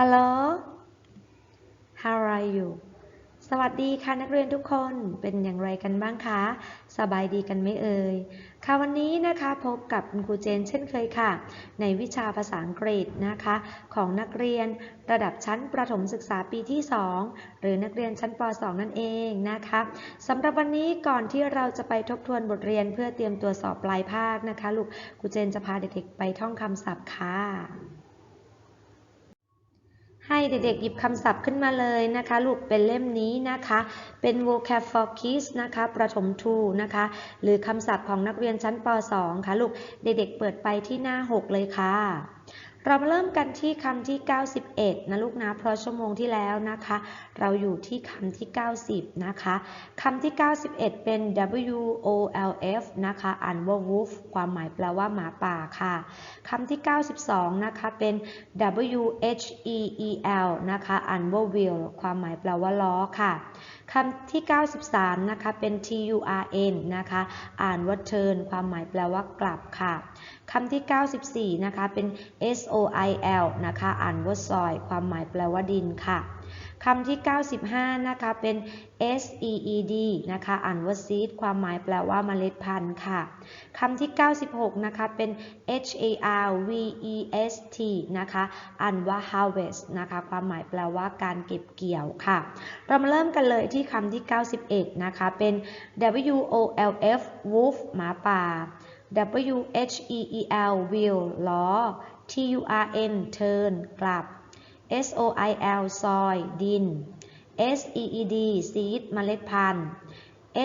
Hello How are you สวัสดีค่ะนักเรียนทุกคนเป็นอย่างไรกันบ้างคะ สบายดีกันไหมเอ่ยค่ะวันนี้นะคะพบกับคุณครูเจนเช่นเคยค่ะ ในวิชาภาษาอังกฤษนะคะ ของนักเรียนระดับชั้นประถมศึกษาปีที่ 2 หรือนักเรียนชั้นป .2 นั่นเองนะคะสำหรับวันนี้ก่อนที่เราจะไปทบทวนบทเรียนเพื่อเตรียมตัวสอบปลายภาคนะคะลูกครูเจนจะพาเด็กๆไปท่องคำศัพท์ค่ะ ให้เด็กๆหยิบคำศัพท์ขึ้นมาเลยนะคะ ลูกเป็นเล่มนี้นะคะ เป็น vocab for kids นะคะประถมทูนะคะ หรือคำศัพท์ของนักเรียนชั้นป .2 ค่ะลูก เด็กๆเปิดไปที่หน้า 6 เลยค่ะ เรามาเริ่มกันที่คำที่ 91 นะลูกนะ เพราะชั่วโมงที่แล้วนะคะ เราอยู่ที่คำที่ 90 นะคะคำที่ 91 เป็น W O L F นะคะ อ่านว่า wolf ความหมายแปลว่าหมาป่าค่ะคำที่ 92 นะคะเป็น W H E E L นะคะ อ่านว่า wheel ความหมายแปลว่าล้อค่ะ คำที่ 93 นะคะ เป็น T U R N นะคะ อ่านว่า turn ความหมายแปลว่ากลับค่ะคำที่ 94 นะคะ เป็น S O I L นะคะ อ่านว่าซอย ความหมายแปลว่าดินค่ะ คำที่ 95 นะคะ เป็น S E E D นะคะ อ่านว่า seed ความหมายแปลว่าเมล็ดพันธุ์ค่ะ คำที่ 96 นะคะ เป็น H A R V E S T นะคะ อ่านว่า harvest นะคะ ความหมายแปลว่าการเก็บเกี่ยวค่ะ เรามาเริ่มกันเลยที่คำที่ 91 นะคะ เป็น W O L F wolf หมาป่า W H E E L wheel ล้อ T U R N turn กลับ S O I L ซอยดิน S E E D ซีดเมล็ดพันธุ์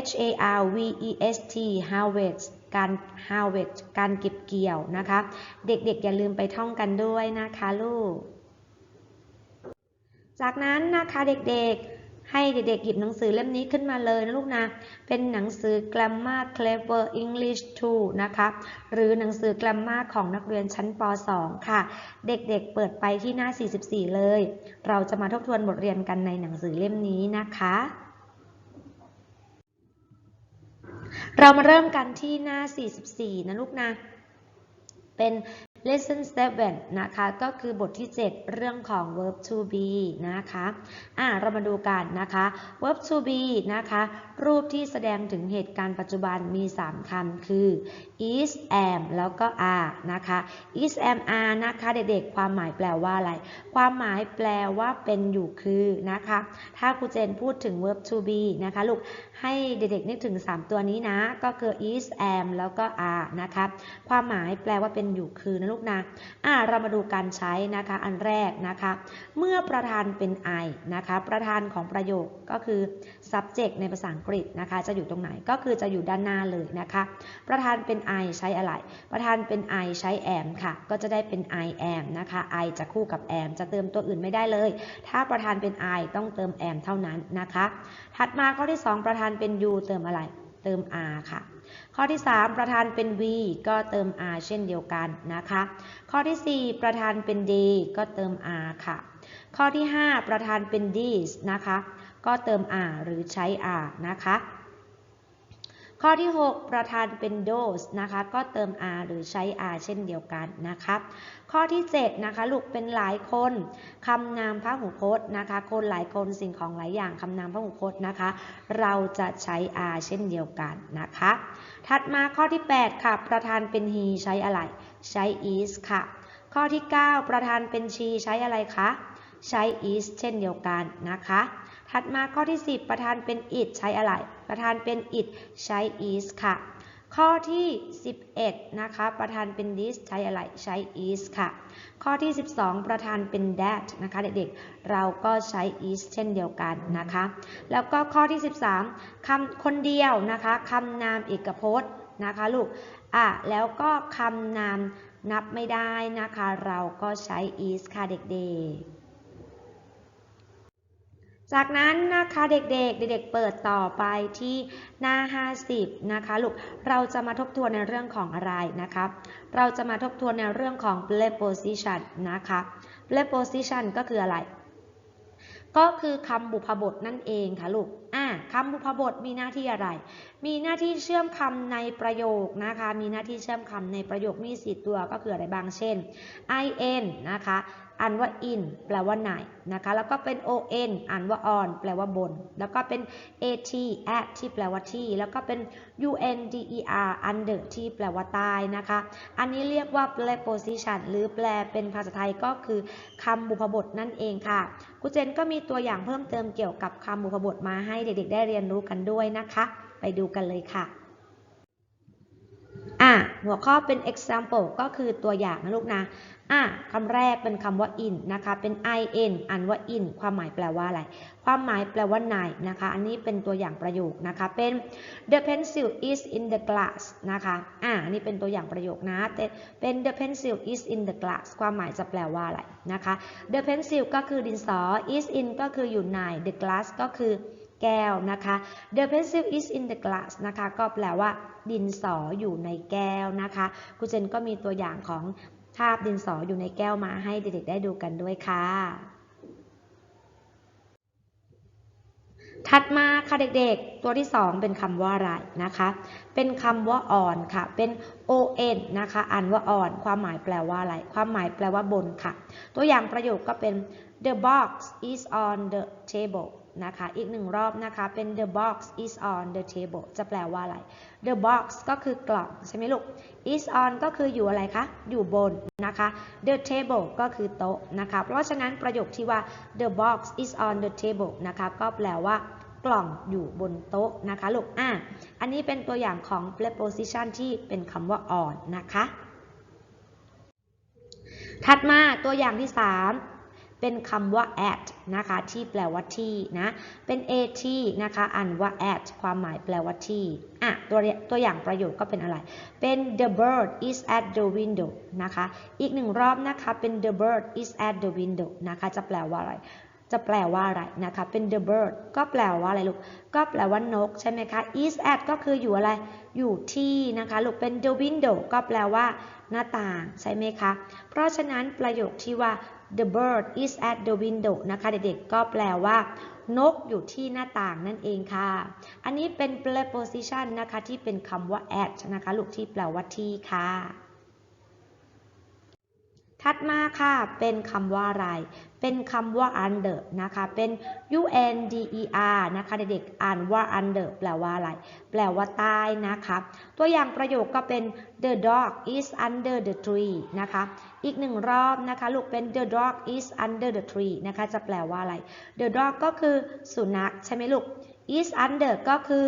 H A R V E S T harvest การ harvest การเก็บเกี่ยวนะคะ เด็กๆอย่าลืมไปท่องกันด้วยนะคะลูก จากนั้นนะคะเด็กๆ ให้เด็กๆหยิบหนังสือเล่มนี้ขึ้นมาเลยนะลูกนะ เป็นหนังสือ Grammar Clever English 2 นะคะ หรือหนังสือ Grammar ของนักเรียนชั้นป .2 ค่ะ เด็กๆเปิดไปที่หน้า 44 เลย เราจะมาทบทวนบทเรียนกันในหนังสือเล่มนี้นะคะเรามาเริ่มกันที่หน้า 44 นะลูกนะ เป็น lesson 7 นะคะ ก็คือบทที่ 7 เรื่องของ verb to be นะคะ อ่าเรามาดูกันนะคะ verb to be นะคะ รูปที่แสดงถึงเหตุการณ์ปัจจุบันมี 3คำคือ is am แล้วก็ are นะคะ is am are นะคะ เด็กๆ ความหมายแปลว่าอะไร ความหมายแปลว่าเป็นอยู่คือนะคะ ถ้าครูเจนพูดถึง verb to be นะคะลูก ให้เด็กๆนึกถึง 3 ตัวนี้นะ ก็คือ is am แล้วก็ are นะคะ ความหมายแปลว่าเป็นอยู่คือนะลูกนะอ่าเรามาดูการใช้นะคะอันแรกนะคะ เมื่อประธานเป็น I นะคะประธานของประโยคก็คือ subject ในภาษาอังกฤษนะคะ จะอยู่ตรงไหนก็คือจะอยู่ด้านหน้าเลยนะคะ ประธานเป็น I ใช้อะไร ประธานเป็น I ใช้ am ค่ะ ก็จะได้เป็น I am นะคะ I จะคู่กับ am จะเติมตัวอื่นไม่ได้เลย ถ้าประธานเป็น I ต้องเติม am เท่านั้นนะคะ ถัดมาข้อที่ 2 ประธานเป็น you เติมอะไร เติม r ค่ะ ข้อที่ 3 ประธานเป็น v ก็เติม r เช่นเดียวกันนะคะ ข้อที่ 4 ประธานเป็น d ก็เติม r ค่ะ ข้อที่ 5 ประธานเป็น this นะคะ ก็เติม r หรือใช้ r นะคะ ข้อที่ 6 ประธานเป็น those นะคะ ก็เติม r หรือใช้ r เช่นเดียวกันนะคะข้อที่ 7 นะคะ ลูกเป็นหลายคนคำนามพหูพจน์นะคะ คนหลายคนสิ่งของหลายอย่างคำนามพหูพจน์นะคะ เราจะใช้ r เช่นเดียวกันนะคะ ถัดมาข้อที่ 8 ค่ะ ประธานเป็น he ใช้อะไร ใช้ is ค่ะ ข้อที่ 9 ประธานเป็น she ใช้อะไรคะ ใช้ is เช่นเดียวกันนะคะ ถัดมาข้อที่ 10 ประธานเป็น it ใช้อะไร ประธานเป็น it ใช้ is ค่ะ ข้อที่ 11 นะคะ ประธานเป็น this ใช้อะไร ใช้ is ค่ะ ข้อที่ 12 ประธานเป็น that นะคะเด็กๆ เราก็ใช้ is เช่นเดียวกันนะคะ แล้วก็ข้อที่ 13คำคนเดียวนะคะคำนามเอกพจน์นะคะลูก อะ แล้วก็คำนามนับไม่ได้นะคะ เราก็ใช้ is ค่ะเด็กๆ จากนั้นนะคะเด็กๆ เด็กๆ เปิดต่อไปที่หน้า 50 นะคะลูก เราจะมาทบทวนในเรื่องของอะไรนะคะ เราจะมาทบทวนในเรื่องของ preposition นะคะ preposition ก็คืออะไร ก็คือคำบุพบทนั่นเองค่ะลูก อะคำบุพบทมีหน้าที่อะไร มีหน้าที่เชื่อมคำในประโยคนะคะ มีหน้าที่เชื่อมคำในประโยคมีสี่ตัวก็คืออะไรบางเช่น in นะคะ อ่านว่า in แปลว่าไหนนะคะ แล้วก็เป็น on อ่านว่า on แปลว่าบน แล้วก็เป็น at at ที่แปลว่าที่ แล้วก็เป็น under under ที่แปลว่าใต้นะคะ อันนี้เรียกว่า preposition หรือแปลเป็นภาษาไทยก็คือคำบุพบทนั่นเองค่ะครูเจนก็มีตัวอย่างเพิ่มเติมเกี่ยวกับคำบุพบทมาให้เด็กๆได้เรียนรู้กันด้วยนะคะ ไปดูกันเลยค่ะอะหัวข้อเป็น example ก็คือตัวอย่างนะลูกนะอะคำแรกเป็นคำว่า in นะคะ เป็น in อ่านว่า in ความหมายแปลว่าอะไร ความหมายแปลว่าในนะคะ อันนี้เป็นตัวอย่างประโยคนะคะ เป็น the pencil is in the glass นะคะอะอันนี้เป็นตัวอย่างประโยคนะเป็น the pencil is in the glass ความหมายจะแปลว่าอะไรนะคะ the pencil ก็คือดินสอ is in ก็คืออยู่ใน the glass ก็คือ แก้วนะคะ the pencil is in the glass นะคะก็แปลว่าดินสออยู่ในแก้วนะคะครูเจนก็มีตัวอย่างของภาพดินสออยู่ในแก้วมาให้เด็กๆได้ดูกันด้วยค่ะ ถัดมาค่ะเด็กๆ ตัวที่ 2 เป็นคำว่าอะไรนะคะ เป็นคำว่า on ค่ะ เป็น on นะคะ อ่านว่า on ความหมายแปลว่าอะไร ความหมายแปลว่าบนค่ะ ตัวอย่างประโยคก็เป็น the box is on the table นะคะ อีกหนึ่งรอบนะคะ เป็น the box is on the table จะแปลว่าอะไร the box ก็คือกล่องใช่ไหมลูก is on ก็คืออยู่อะไรคะ อยู่บนนะคะ the table ก็คือโต๊ะนะคะ เพราะฉะนั้นประโยคที่ว่า the box is on the table นะคะ ก็แปลว่ากล่องอยู่บนโต๊ะนะคะลูก อะ อันนี้เป็นตัวอย่างของ preposition ที่เป็นคำว่า on นะคะ ถัดมาตัวอย่างที่ 3 เป็นคำว่า at นะคะที่แปลว่าที่นะเป็น at นะคะอ่านว่า at ความหมายแปลว่าที่อะตัวตัวอย่างประโยคก็เป็นอะไร เป็น the bird is at the window นะคะอีกหนึ่งรอบนะคะเป็น the bird is at the window นะคะจะแปลว่าอะไรจะแปลว่าอะไรนะคะเป็น the bird ก็แปลว่าอะไรลูก ก็แปลว่านกใช่ไหมคะ is at ก็คืออยู่อะไร อยู่ที่นะคะลูกเป็น the window ก็แปลว่าหน้าต่างใช่ไหมคะ เพราะฉะนั้นประโยคที่ว่า the bird is at the window นะคะ เด็กๆ ก็แปลว่านกอยู่ที่หน้าต่างนั่นเองค่ะ อันนี้เป็น preposition นะคะ ที่เป็นคำว่า at นะคะ ลูกที่แปลว่าที่ค่ะ ถัดมาค่ะเป็นคำว่าอะไร เป็นคำว่า under นะคะเป็น u n d e r นะคะเด็กๆอ่านว่า under แปลว่าอะไร แปลว่าใต้นะคะตัวอย่างประโยคก็เป็น the dog is under the tree นะคะอีกหนึ่งรอบนะคะลูกเป็น the dog is under the tree นะคะจะแปลว่าอะไร the dog ก็คือสุนัขใช่ไหมลูก is under ก็คือ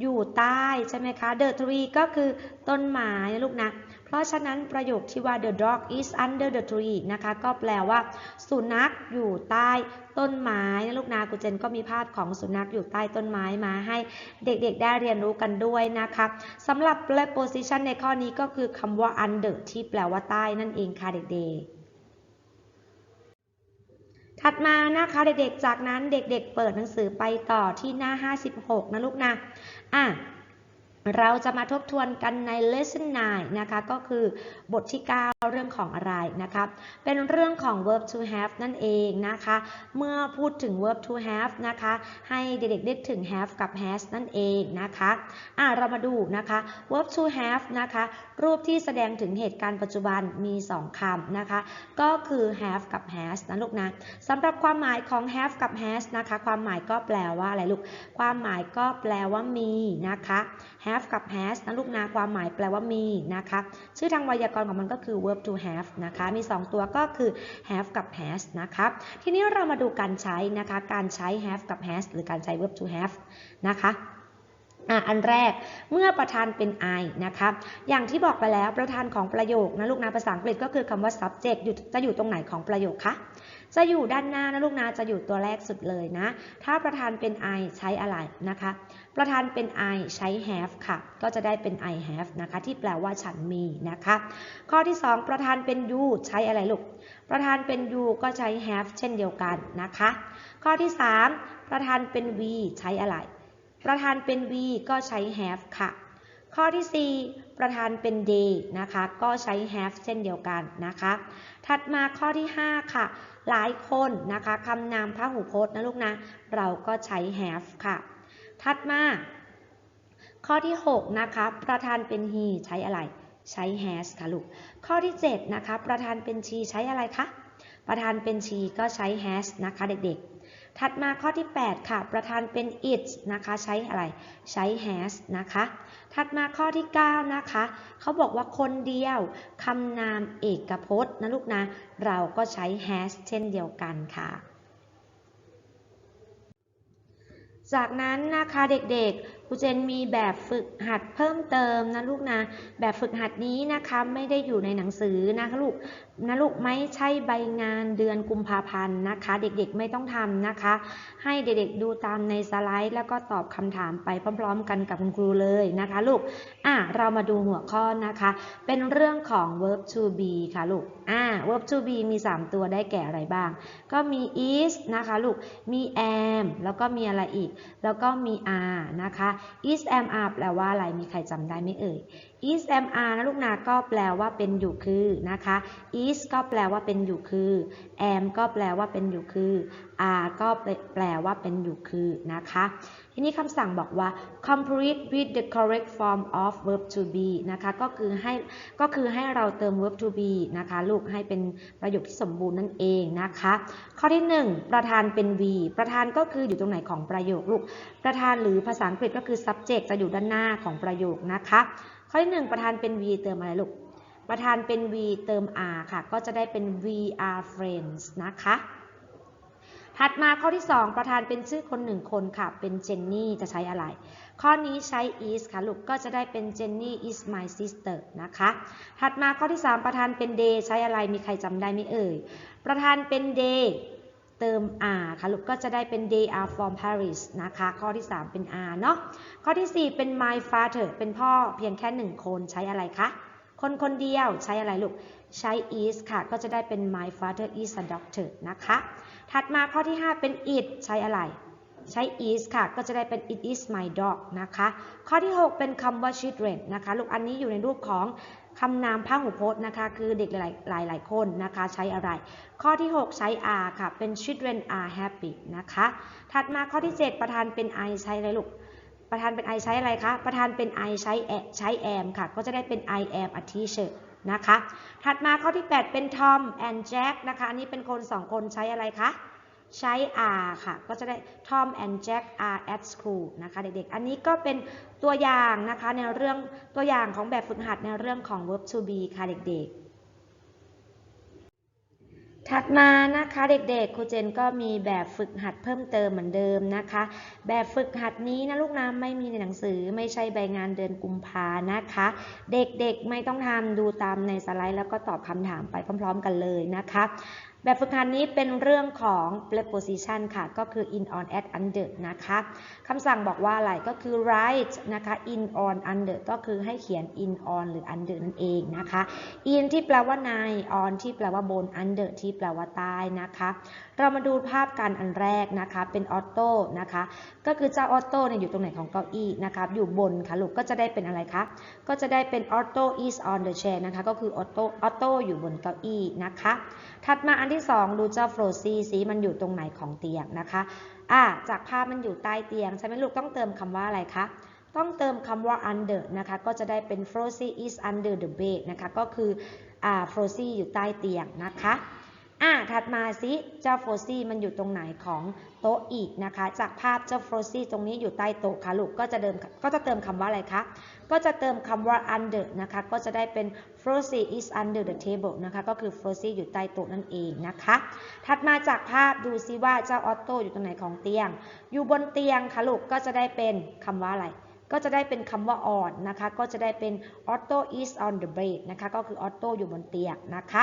อยู่ใต้ใช่ไหมคะ the tree ก็คือต้นไม้ลูกนะ เพราะฉะนั้นประโยคที่ว่า the dog is under the tree นะคะ ก็แปลว่า สุนัขอยู่ใต้ต้นไม้นะลูกนะกูเจนก็มีภาพของสุนัขอยู่ใต้ต้นไม้มาให้เด็กๆได้เรียนรู้กันด้วยนะคะสำหรับ preposition ในข้อนี้ก็คือคำว่า under ที่แปลว่าใต้นั่นเองค่ะเด็กๆถัดมานะคะเด็กๆ จากนั้นเด็กๆ เปิดหนังสือไปต่อที่หน้า 56 นะลูกนะ อะ เราจะมาทบทวนกันใน lesson 9 นะคะ ก็คือบทที่ 9 เรื่องของอะไรนะคะ เป็นเรื่องของ verb to have นั่นเองนะคะ เมื่อพูดถึง verb to have นะคะ ให้เด็กๆนึกถึง have กับ has นั่นเองนะคะอะเรามาดูนะคะ verb to have นะคะ รูปที่แสดงถึงเหตุการณ์ปัจจุบันมี 2 คำนะคะ ก็คือ have กับ has นะลูกนะสำหรับความหมายของ have กับ has นะคะ ความหมายก็แปลว่าอะไรลูก ความหมายก็แปลว่ามีนะคะ have กับ has นะลูกนะความหมายแปลว่ามีนะคะ ชื่อทางไวยากรณ์ของมันก็คือ verb to have นะคะ มี 2 ตัวก็คือ have กับ has นะคะ ทีนี้เรามาดูการใช้นะคะ การใช้ have กับ has หรือการใช้ verb to have นะคะอะอันแรกเมื่อประธานเป็น I นะคะอย่างที่บอกไปแล้วประธานของประโยคนะลูกนะภาษาอังกฤษก็คือคำว่า subject อยู่จะอยู่ตรงไหนของประโยคคะ จะอยู่ด้านหน้านะลูกนะจะอยู่ตัวแรกสุดเลยนะ ถ้าประธานเป็น I ใช้อะไรนะคะ ประธานเป็น I ใช้ have ค่ะ ก็จะได้เป็น I have นะคะ ที่แปลว่าฉันมีนะคะ ข้อที่ 2 ประธานเป็น you ใช้อะไรลูก ประธานเป็น you ก็ใช้ have เช่นเดียวกันนะคะ ข้อที่ 3 ประธานเป็น we ใช้อะไร ประธานเป็น we ก็ใช้ have ค่ะ ข้อที่ 4 ประธานเป็น they นะคะ ก็ใช้ have เช่นเดียวกันนะคะ ถัดมาข้อที่ 5 ค่ะ หลายคนนะคะคำนามพหูพจน์นะลูกนะ เราก็ใช้ have ค่ะ ถัดมา ข้อที่ 6 นะคะ ประธานเป็น he ใช้อะไร ใช้ has ค่ะลูก ข้อที่ 7 นะคะ ประธานเป็น she ใช้อะไรคะ ประธานเป็น she ก็ใช้ has นะคะเด็กๆ ถัดมาข้อที่ 8 ค่ะ ประธานเป็น it นะคะ ใช้อะไร ใช้ has นะคะ ถัดมาข้อที่ 9 นะคะ เขาบอกว่าคนเดียวคำนามเอกพจน์นะลูกนะ เราก็ใช้ has เช่นเดียวกันค่ะ จากนั้นนะคะเด็กๆ รูเจนมีแบบฝึกหัดเพิ่มเติมนะลูกนะ แบบฝึกหัดนี้นะคะไม่ได้อยู่ในหนังสือนะคะลูกนะลูกไม่ใช่ใบงานเดือนกุมภาพันธ์นะคะ เด็กๆไม่ต้องทำนะคะ ให้เด็กๆดูตามในสไลด์ แล้วก็ตอบคำถามไปพร้อม ๆ กันกับคุณครูเลยนะคะลูกอะเรามาดูหัวข้อนะคะ เป็นเรื่องของ verb to be ค่ะลูกอ่า verb to be มี 3 ตัวได้แก่อะไรบ้าง ก็มี is นะคะลูกมี am แล้วก็มีอะไรอีก แล้วก็มี are นะคะ is am are แปลว่าอะไร มีใครจำได้ไหมเอ่ย is am are นะลูกนะก็แปลว่าเป็นอยู่คือนะคะ is ก็แปลว่าเป็นอยู่คือ am ก็แปลว่าเป็นอยู่คือ are ก็แปลว่าเป็นอยู่คือนะคะ ทีนี้คำสั่งบอกว่า complete with the correct form of verb to be นะคะ ก็คือให้ก็คือให้เราเติม verb to be นะคะ ลูกให้เป็นประโยคที่สมบูรณ์นั่นเองนะคะ ข้อที่ 1 ประธานเป็น v ประธานก็คืออยู่ตรงไหนของประโยคลูก ประธานหรือภาษาอังกฤษก็คือ subject จะอยู่ด้านหน้าของประโยคนะคะ ข้อที่1ประธานเป็น v เติมอะไรลูก ประธานเป็น v เติม r ค่ะ ก็จะได้เป็น we are friends นะคะ ถัดมาข้อที่ 2 ประธานเป็นชื่อคนหนึ่งคนค่ะ เป็นเจนนี่จะใช้อะไร ข้อนี้ใช้ is ค่ะลูก ก็จะได้เป็น Jenny is my sister นะคะ ถัดมาข้อที่ 3 ประธานเป็น day ใช้อะไร มีใครจำได้ไหมเอ่ย ประธานเป็น day เติม r ค่ะลูกก็จะได้เป็น they are from Paris นะคะ ข้อที่ 3 เป็น r เนาะข้อที่ 4 เป็น my father เป็นพ่อเพียงแค่หนึ่งคนใช้อะไรคะ คนคนเดียวใช้อะไรลูก ใช้ is ค่ะ ก็จะได้เป็น my father is a doctor นะคะ ถัดมาข้อที่ 5 เป็น it ใช้อะไร ใช้ is ค่ะ ก็จะได้เป็น it is my dog นะคะ ข้อที่ 6 เป็นคำว่า children นะคะ ลูกอันนี้อยู่ในรูปของคำนามพหูพจน์นะคะ คือเด็กหลายหลายหลายคนนะคะ ใช้อะไร ข้อที่ 6 ใช้ are ค่ะ เป็น children are happy นะคะ ถัดมาข้อที่ 7 ประธานเป็น I ใช้อะไรลูก ประธานเป็น I ใช้อะไรคะ ประธานเป็น I ใช้ใช้ am ค่ะ ก็จะได้เป็น I am a teacher นะคะ ถัดมาข้อที่ 8 เป็น Tom and Jack นะคะ อันนี้เป็นคน 2 คนใช้อะไรคะ ใช้ R ค่ะ ก็จะได้ Tom and Jack are at school นะคะเด็กๆ อันนี้ก็เป็นตัวอย่างนะคะในเรื่องตัวอย่างของแบบฝึกหัดในเรื่องของ verb to be ค่ะเด็กๆ ถัดมานะคะเด็กๆ ครูเจนก็มีแบบฝึกหัดเพิ่มเติมเหมือนเดิมนะคะ แบบฝึกหัดนี้นะลูกน้ำไม่มีในหนังสือไม่ใช่ใบงานเดือนกุมภานะคะ เด็กๆไม่ต้องทำดูตามในสไลด์แล้วก็ตอบคำถามไปพร้อม ๆ กันเลยนะคะ แบบฝึกหัดนี้เป็นเรื่องของ preposition ค่ะ ก็คือ in on at under นะคะคำสั่งบอกว่าอะไรก็คือ write นะคะ in on under ก็คือให้เขียน in on หรือ under นั่นเองนะคะ in ที่แปลว่าใน on ที่แปลว่าบน under ที่แปลว่าใต้นะคะ เรามาดูภาพการอันแรกนะคะ เป็นออโต้นะคะ ก็คือเจ้าออโต้เนี่ยอยู่ตรงไหนของเก้าอี้นะคะอยู่บนค่ะลูกก็จะได้เป็นอะไรคะก็จะได้เป็นออโต้ is on the chair นะคะ ก็คือออโต้ออโต้อยู่บนเก้าอี้นะคะ ถัดมาอันที่2ดูเจ้าโฟลซีสีมันอยู่ตรงไหนของเตียงนะคะ อ่า จากภาพมันอยู่ใต้เตียง ใช่ไหมลูกต้องเติมคำว่าอะไรคะ ต้องเติมคำว่า under นะคะ ก็จะได้เป็น Frozy is under the bed นะคะ ก็คือ อ่า Frozy อยู่ใต้เตียงนะคะ ถัดมาสิเจ้า Frozy มันอยู่ตรงไหนของโต๊ะอีกนะคะ จากภาพเจ้า Frozy ตรงนี้อยู่ใต้โต๊ะค่ะลูกก็จะเดิมก็จะเติมคำว่าอะไรคะก็จะเติมคำว่า under นะคะ ก็จะได้เป็น Frozy is under the table นะคะ ก็คือ Frozy อยู่ใต้โต๊ะนั่นเองนะคะ ถัดมาจากภาพดูซิว่าเจ้าออโต้อยู่ตรงไหนของเตียง อยู่บนเตียงค่ะลูกก็จะได้เป็นคำว่าอะไร ก็จะได้เป็นคำว่า on นะคะ ก็จะได้เป็น auto is on the bed นะคะ ก็คือ auto อยู่บนเตียงนะคะ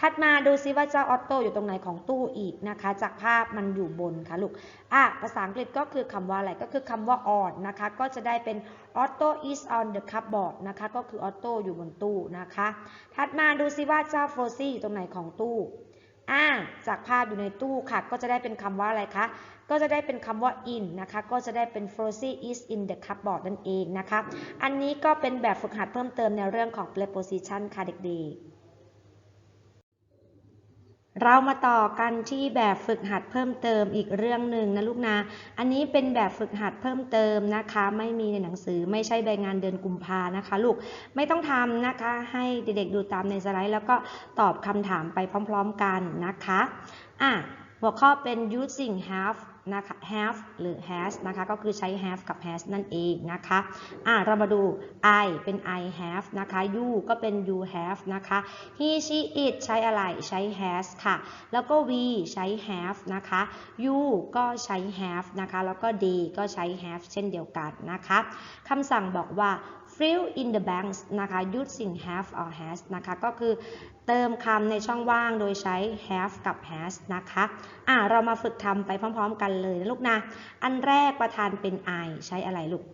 ถัดมาดูซิว่าเจ้า auto อยู่ตรงไหนของตู้อีกนะคะ จากภาพมันอยู่บนค่ะลูก อะ ภาษาอังกฤษก็คือคำว่าอะไร ก็คือคำว่า on นะคะ ก็จะได้เป็น auto is on the cupboard นะคะ ก็คือ auto อยู่บนตู้นะคะ ถัดมาดูซิว่าเจ้า Frozy อยู่ตรงไหนของตู้ อ่าจากภาพอยู่ในตู้ค่ะ ก็จะได้เป็นคำว่าอะไรคะ ก็จะได้เป็นคำว่า in นะคะ ก็จะได้เป็น Frozy is in the cupboard นั่นเองนะคะ อันนี้ก็เป็นแบบฝึกหัดเพิ่มเติมในเรื่องของ preposition ค่ะเด็กๆ เรามาต่อกันที่แบบฝึกหัดเพิ่มเติมอีกเรื่องหนึ่งนะลูกนะ อันนี้เป็นแบบฝึกหัดเพิ่มเติมนะคะ ไม่มีในหนังสือไม่ใช่ใบงานเดือนกุมภานะคะ ลูกไม่ต้องทำนะคะ ให้เด็กๆดูตามในสไลด์ แล้วก็ตอบคำถามไปพร้อมๆกันนะคะ อะหัวข้อเป็น using have นะคะ have หรือ has นะคะ ก็คือใช้ have กับ has นั่นเองนะคะอะเรามาดู I เป็น I have นะคะ you ก็เป็น you have นะคะ he she it ใช้อะไร ใช้ has ค่ะ แล้วก็ we ใช้ have นะคะ you ก็ใช้ have นะคะ แล้วก็ they ก็ใช้ have เช่นเดียวกันนะคะคำสั่งบอกว่า fill in the blanks นะคะ using have or has นะคะก็คือเติมคำในช่องว่างโดยใช้ have กับ has นะคะอะเรามาฝึกทำไปพร้อมๆ กันเลยนะลูกนะ อันแรกประธานเป็น I ใช้อะไรลูก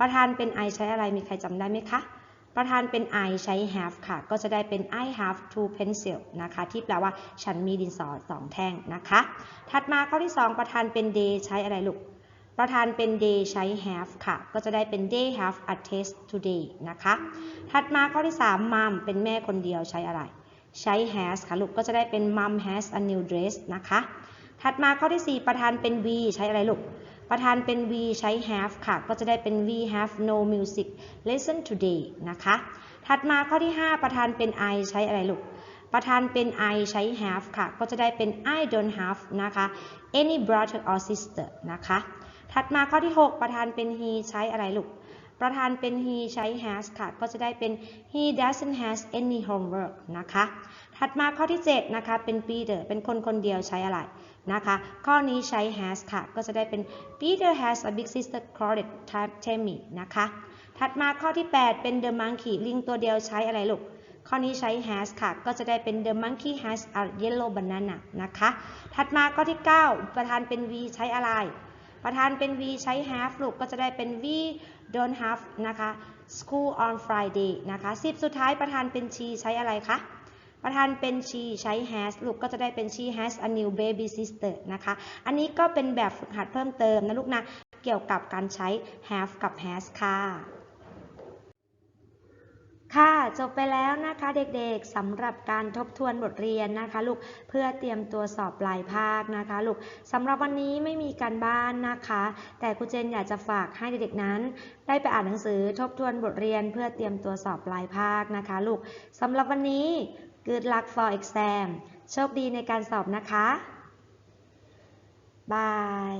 ประธานเป็น I ใช้อะไรมีใครจำได้ไหมคะประธานเป็น I ใช้ have ค่ะ ก็จะได้เป็น I have two pencil นะคะ ที่แปลว่าฉันมีดินสอสองแท่งนะคะ ถัดมาข้อที่ 2 ประธานเป็น they ใช้อะไรลูก ประธานเป็น they ใช้ have ค่ะ ก็จะได้เป็น they have a taste today นะคะ ถัดมาข้อที่3 mom เป็นแม่คนเดียวใช้อะไร ใช้ has ค่ะ ลูกก็จะได้เป็น mom has a new dress นะคะ ถัดมาข้อที่ 4 ประธานเป็น we ใช้อะไรลูก ประธานเป็น we ใช้ have ค่ะ ก็จะได้เป็น we have no music lesson today นะคะ ถัดมาข้อที่ 5 ประธานเป็น I ใช้อะไรลูกประธานเป็น I ใช้ have ค่ะ ก็จะได้เป็น I don't have นะคะ any brother or sister นะคะ ถัดมาข้อที่ 6 ประธานเป็น he ใช้อะไรลูก ประธานเป็น he ใช้ has ค่ะ ก็จะได้เป็น he doesn't has any homework นะคะ ถัดมาข้อที่ 7 นะคะ เป็น Peter เป็นคนคนเดียวใช้อะไรนะคะ ข้อนี้ใช้ has ค่ะ ก็จะได้เป็น Peter has a big sister called Tammy นะคะ ถัดมาข้อที่ 8 เป็น the monkey ลิงตัวเดียวใช้อะไรลูกข้อนี้ใช้ has ค่ะ ก็จะได้เป็น the monkey has a yellow banana นะคะ ถัดมาข้อที่ 9 ประธานเป็น we ใช้อะไร ประธานเป็น V ใช้ have ลูกก็จะได้เป็น V don't have นะคะ school on Friday นะคะสิบสุดท้ายประธานเป็น she ใช้อะไรคะประธานเป็น she ใช้ has ลูกก็จะได้เป็น she has a new baby sister นะคะ อันนี้ก็เป็นแบบฝึกหัดเพิ่มเติมนะลูกนะ เกี่ยวกับการใช้ have กับ has ค่ะ ค่ะจบไปแล้วนะคะเด็กๆสำหรับการทบทวนบทเรียนนะคะลูกเพื่อเตรียมตัวสอบปลายภาคนะคะลูกสำหรับวันนี้ไม่มีการบ้านนะคะ แต่ครูเจนอยากจะฝากให้เด็กๆนั้น ได้ไปอ่านหนังสือทบทวนบทเรียน เพื่อเตรียมตัวสอบปลายภาคนะคะลูกสำหรับวันนี้ Good luck for exam โชคดีในการสอบนะคะบาย